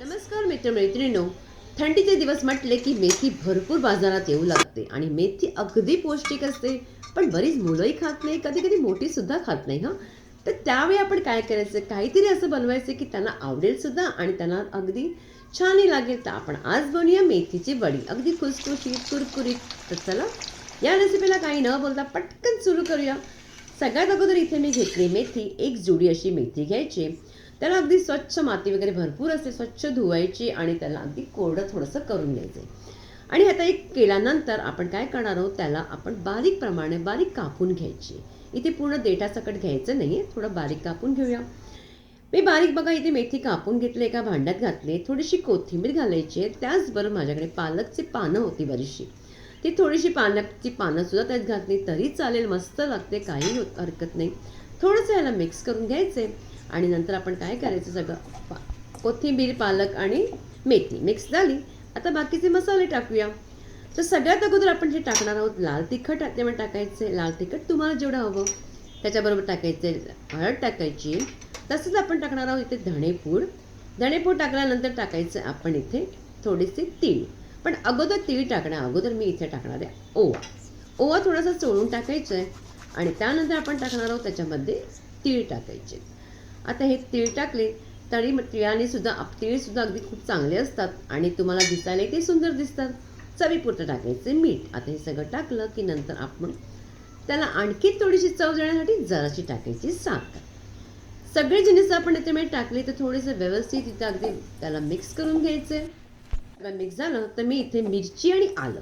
नमस्कार मित्रमैत्रिणींनो. थंडीचे दिवस म्हटले की मेथी भरपूर बाजारात येऊ लागते आणि मेथी अगदी पौष्टिक असते पण बरीच मुलंही खात नाही कधी कधी मोठी सुद्धा खात नाही हां? तर त्यावेळी आपण काय करायचं? काहीतरी असं बनवायचं की त्यांना आवडेल सुद्धा आणि त्यांना अगदी छानही लागेल. तर आपण आज बनवूया मेथीची वडी. अगदी खुसखुशीत कुरकुरीत. तर चला या रेसिपीला काही न बोलता पटकन सुरू करूया. सगळ्यात अगोदर इथे मी घेतली मेथी. एक जुडी अशी मेथी घ्यायची. त्याला अगदी स्वच्छ माती वगैरे भरपूर असते स्वच्छ धुवायची आणि त्याला अगदी कोरडं थोडंसं करून घ्यायचं. आणि आता एक केल्यानंतर आपण काय करणार आहोत? त्याला आपण बारीक प्रमाणे बारीक कापून घ्यायची. इथे पूर्ण देठासकट घ्यायचं नाही आहे थोडं बारीक कापून घेऊया. मी बारीक बघा इथे मेथी कापून घेतली एका भांड्यात घातली. थोडीशी कोथिंबीर घालायची आहे. त्याचबरोबर माझ्याकडे पालकची पानं होती बरीचशी. ती थोडीशी पालकची पानं सुद्धा त्यात घातली तरी चालेल. मस्त लागते काही हरकत नाही. थोडंसं याला मिक्स करून घ्यायचे आणि नंतर आपण काय करायचं सगळं? पा कोथिंबीर पालक आणि मेथी. मिक्स झाली. आता बाकीचे मसाले टाकूया. तर सगळ्यात अगोदर आपण जे टाकणार आहोत. लाल तिखट त्यामुळे टाकायचे. लाल तिखट तुम्हाला जेवढं हवं. त्याच्याबरोबर टाकायचे हळद टाकायची. तसंच आपण टाकणार आहोत इथे धणेपूड धणेपूड टाकल्यानंतर टाकायचं आपण इथे थोडेसे तीळ. पण अगोदर तीळ टाकणं अगोदर मी इथे टाकणार आहे ओवा. ओवा थोडासा चोळून टाकायचं आहे. आणि त्यानंतर आपण टाकणार आहोत त्याच्यामध्ये तीळ टाकायचे. आता हे तीळ टाकले तरी मग तिळाने सुद्धा आप- तीळसुद्धा अगदी खूप चांगले असतात आणि तुम्हाला दिसायला ते सुंदर दिसतात. चवीपुरतं टाकायचे मीठ. आता हे सगळं टाकलं की नंतर आपण त्याला आणखी थोडीशी चव देण्यासाठी जराशी टाकायची साखर. सगळे जिनिस आपण याच्यामध्ये टाकले तर थोडेसे व्यवस्थित इथं अगदी त्याला मिक्स करून घ्यायचे. मिक्स झालं तर मी इथे मिरची आणि आलं.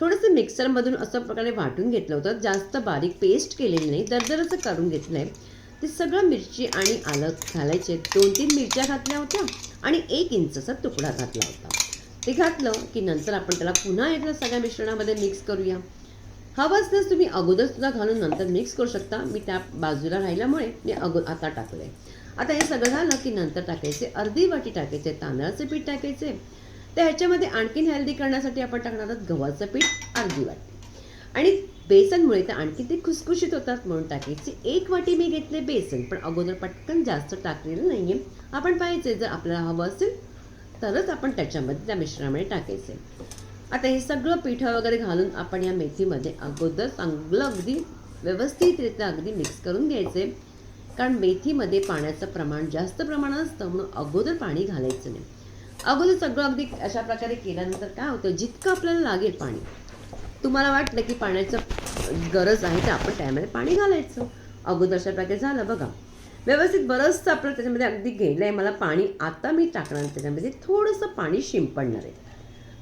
थोडंसं मिक्सरमधून असं प्रकारे वाटून घेतलं होतं. जास्त बारीक पेस्ट केलेली नाही. दरदरचं काढून घेतलं आहे ते सगळं मिरची आणि आलं घालायचे. दोन तीन मिरच्या घातल्या होत्या आणि एक इंचचा तुकडा घातला होता. ते घातलं की नंतर आपण त्याला पुन्हा एकदा सगळ्या मिश्रणामध्ये मिक्स करूया. हवं असल्यास तुम्ही अगोदर सुद्धा घालून नंतर मिक्स करू शकता. मी त्या बाजूला राहिल्यामुळे मी अगो आता टाकलं आहे आता हे सगळं झालं की नंतर टाकायचे अर्धी वाटी टाकायचे तांदळाचे पीठ टाकायचे. तर ह्याच्यामध्ये आणखीन हेल्दी करण्यासाठी आपण टाकणार आहोत गव्हाचं पीठ अर्धी वाटी. आणि बेसनमुळे तर आणखी ते खुसखुशीत होतात म्हणून टाकायचे. एक वाटी मी घेतले बेसन पण अगोदर पटकन जास्त टाकलेलं नाही आहे आपण पाहायचे जर आपल्याला हवं असेल तरच आपण त्याच्यामध्ये त्या मिश्रणामध्ये टाकायचे आता हे सगळं पिठं वगैरे घालून आपण या मेथीमध्ये अगोदर चांगलं अगदी व्यवस्थितरित्या अगदी मिक्स करून घ्यायचे कारण मेथीमध्ये पाण्याचं प्रमाण जास्त प्रमाणात असतं म्हणून अगोदर पाणी घालायचं नाही. अगोदर सगळं अगदी अशा प्रकारे केल्यानंतर काय होतं जितकं आपल्याला लागेल पाणी तुम्हाला वाटलं की पाण्याचं गरज आहे तर आपण त्यामध्ये पाणी घालायचं. अगोदर अशा झालं बघा. व्यवस्थित बरंचसं आपलं त्याच्यामध्ये अगदी गेलं आहे मला पाणी आता मी टाकणार त्याच्यामध्ये थोडंसं पाणी शिंपडणार आहे.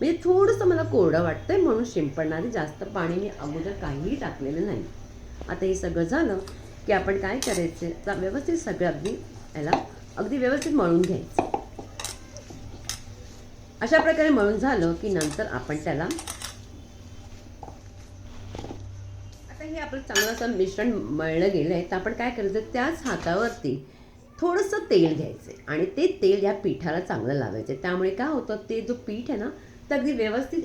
म्हणजे थोडंसं मला कोरडं वाटतंय म्हणून शिंपडणार आहे. जास्त पाणी मी अगोदर काहीही टाकलेलं नाही. आता हे सगळं झालं की आपण काय करायचं? तर व्यवस्थित सगळं अगदी याला अगदी व्यवस्थित मळून घ्यायचं. अशा प्रकारे मळून झालं की नंतर आपण त्याला आता हे आपलं चांगलं असं मिश्रण मळलं गेलं आहे तर आपण काय करायचं? त्याच हातावरती थोडंसं तेल घ्यायचं आणि ते तेल या पिठाला चांगलं लावायचं त्यामुळे काय होतं ते जो पीठ आहे ना ते अगदी व्यवस्थित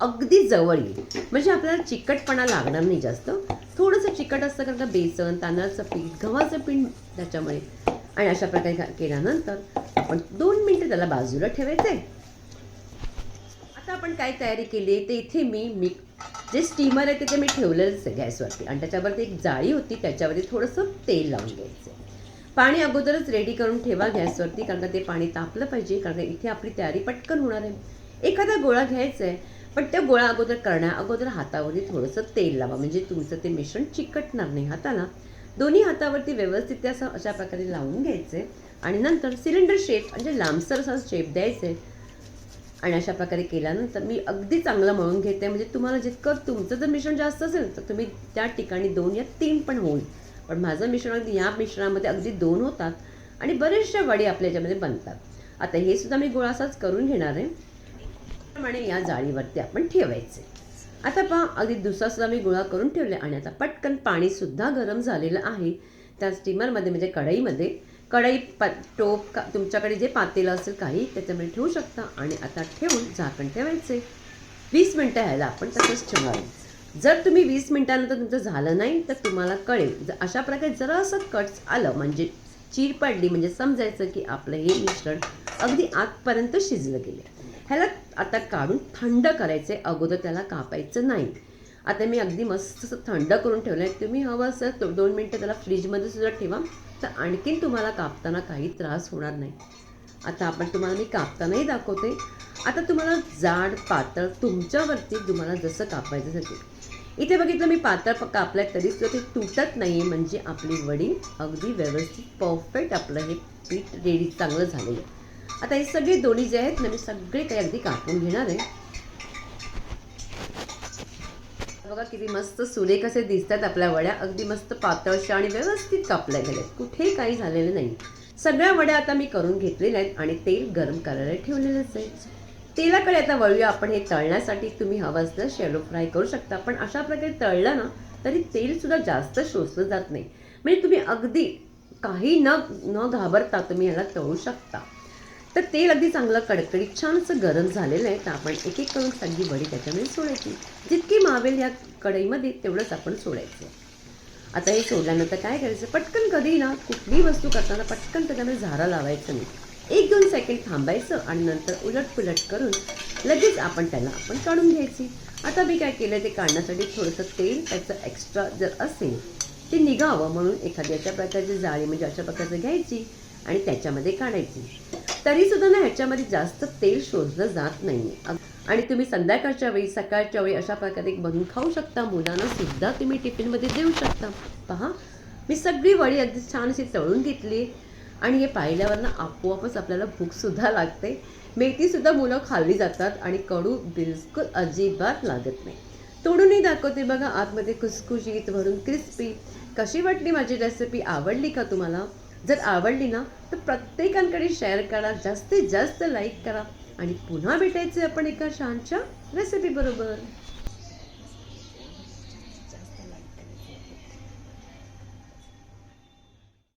अगदी जवळ येईल. म्हणजे आपल्याला चिकटपणा लागणार नाही जास्त. थोडंसं चिकट असतं कारण का बेसन तांदळाचं पीठ गव्हाचं पीठ त्याच्यामुळे. आणि अशा प्रकारे केल्यानंतर आपण दोन मिनटं त्याला बाजूला ठेवायचं आहे आता आपण काय तयारी केली आहे ते इथे मी मी जे स्टीमर आहे ते ते मी ठेवलेलंच आहे गॅसवरती. आणि त्याच्यावरती एक जाळी होती त्याच्यावरती थोडंसं तेल लावून घ्यायचं पाणी अगोदरच रेडी करून ठेवा गॅसवरती कारण का ते पाणी तापलं पाहिजे कारण इथे आपली तयारी पटकन होणार आहे. एखादा गोळा घ्यायचा आहे पण त्या गोळा अगोदर करण्या अगोदर हातावरती थोडंसं तेल लावा. म्हणजे तुमचं ते मिश्रण चिकटणार नाही हाताला. दोन्ही हातावरती व्यवस्थित असं अशा प्रकारे लावून घ्यायचे आणि नंतर सिलेंडर शेप म्हणजे लांबसर असा शेप द्यायचे आणि अशा प्रकारे केल्यानंतर मी अगदी चांगलं मळून घेते. म्हणजे तुम्हाला जितकं तुमचं जर मिश्रण जास्त असेल तर तुम्ही त्या ठिकाणी दोन या तीन पण होईल पण माझं मिश्रण अगदी या मिश्रणामध्ये अगदी दोन होतात आणि बरेचशा वडी आपल्या याच्यामध्ये बनतात. आता हे सुद्धा मी गोळासाच करून घेणार आहे. त्याप्रमाणे या जाळीवरती आपण ठेवायचे. आता पहा अगदी दुसरा सुद्धा मी गोळा करून ठेवले आणि आता पटकन पाणीसुद्धा गरम झालेलं आहे. त्या स्टीमरमध्ये म्हणजे कढईमध्ये कढई प टोप का तुमच्याकडे जे पातेलं असेल काही त्याच्यामध्ये ठेवू शकता. आणि आता ठेवून झाकण ठेवायचे. वीस मिनटं ह्याला आपण तसंच ठेवावे जर तुम्ही वीस मिनटानंतर तुमचं झालं नाही तर तुम्हाला कळेल. जर अशा प्रकारे जरासं कट्स आलं म्हणजे चीर पडली म्हणजे समजायचं की आपलं हे मिश्रण अगदी आतपर्यंत शिजलं गेलं ह्याला आता काढून थंड करायचे अगोदर त्याला कापायचं नाही. आता मी अगदी मस्त असं थंड करून ठेवलं आहे. तुम्ही हवं असं तो दोन मिनटं त्याला फ्रीजमध्ये सुद्धा ठेवा. तर आणखीन तुम्हाला कापताना काही त्रास होणार नाही. आता आपण तुम्हाला मी कापतानाही दाखवते. आता तुम्हाला जाड पातळ तुमच्यावरती तुम्हाला जसं कापायचं असेल इथे बघितलं मी पातळ प- आहे तरी सुद्धा ते तुटत नाही आहे म्हणजे आपली वडी अगदी व्यवस्थित परफेक्ट आपलं हे पीठ रेडी चांगलं झालेलं आहे. आता हे सगळे दोन्ही जे आहेत ना मी सगळे काही अगदी कापून घेणार आहे. बघा किती मस्त सुरे कसे दिसतात आपल्या वड्या. अगदी मस्त पातळशा आणि व्यवस्थित कापल्या गेल्या आहेत कुठेही काही झालेलं नाही. सगळ्या वड्या आता मी करून घेतलेल्या आहेत आणि तेल गरम करायला ठेवलेलंच आहे. तेलाकडे आता वळूया आपण. हे तळण्यासाठी तुम्ही हवं असलं शेलो फ्राय करू शकता. पण अशा प्रकारे तळलं ना तरी तेल सुद्धा जास्त शोषलं जात नाही. म्हणजे तुम्ही अगदी काही न न घाबरता तुम्ही ह्याला तळू शकता. तर तेल अगदी चांगलं कडकडीत छान असं गरम झालेलं आहे तर आपण एक एक करून सगळी वडी त्याच्यामध्ये सोडायची जितकी मावेल या कढईमध्ये तेवढंच आपण सोडायचं आता हे सोडल्यानंतर काय करायचं? पटकन कधी ना कुठलीही वस्तू करताना पटकन त्याच्यामध्ये झारा लावायचं नाही. एक दोन सेकंड थांबायचं आणि नंतर उलट पुलट करून लगेच आपण त्याला आपण काढून घ्यायची. आता मी काय केलं ते काढण्यासाठी थोडंसं तेल त्याचं एक्स्ट्रा जर असेल ते निघावं म्हणून एखादी अशा प्रकारची जाळी म्हणजे अशा प्रकारचं घ्यायची आणि त्याच्यामध्ये काढायची. तरी सुद्धा ना ह्याच्यामध्ये जास्त तेल शोधलं जात नाही आणि तुम्ही संध्याकाळच्या वेळी सकाळच्या वेळी अशा प्रकारे बनवून खाऊ शकता. मुलांना सुद्धा तुम्ही टिफिनमध्ये देऊ शकता. पहा मी सगळी वडी अगदी छान अशी तळून घेतली. आणि हे पाहिल्यावर ना आपोआपच आपल्याला भूकसुद्धा लागते. मेथीसुद्धा मुलं खाल्ली जातात आणि कडू बिलकुल अजिबात लागत नाही. तोडूनही दाखवते बघा आतमध्ये खुसखुशीत भरून क्रिस्पी कशी वाटली माझी रेसिपी आवडली का तुम्हाला? जर आवडली ना तर प्रत्येकांकडे शेअर करा जास्तीत जास्त लाईक करा आणि पुन्हा भेटायचे आपण एका छानच्या रेसिपी बरोबर.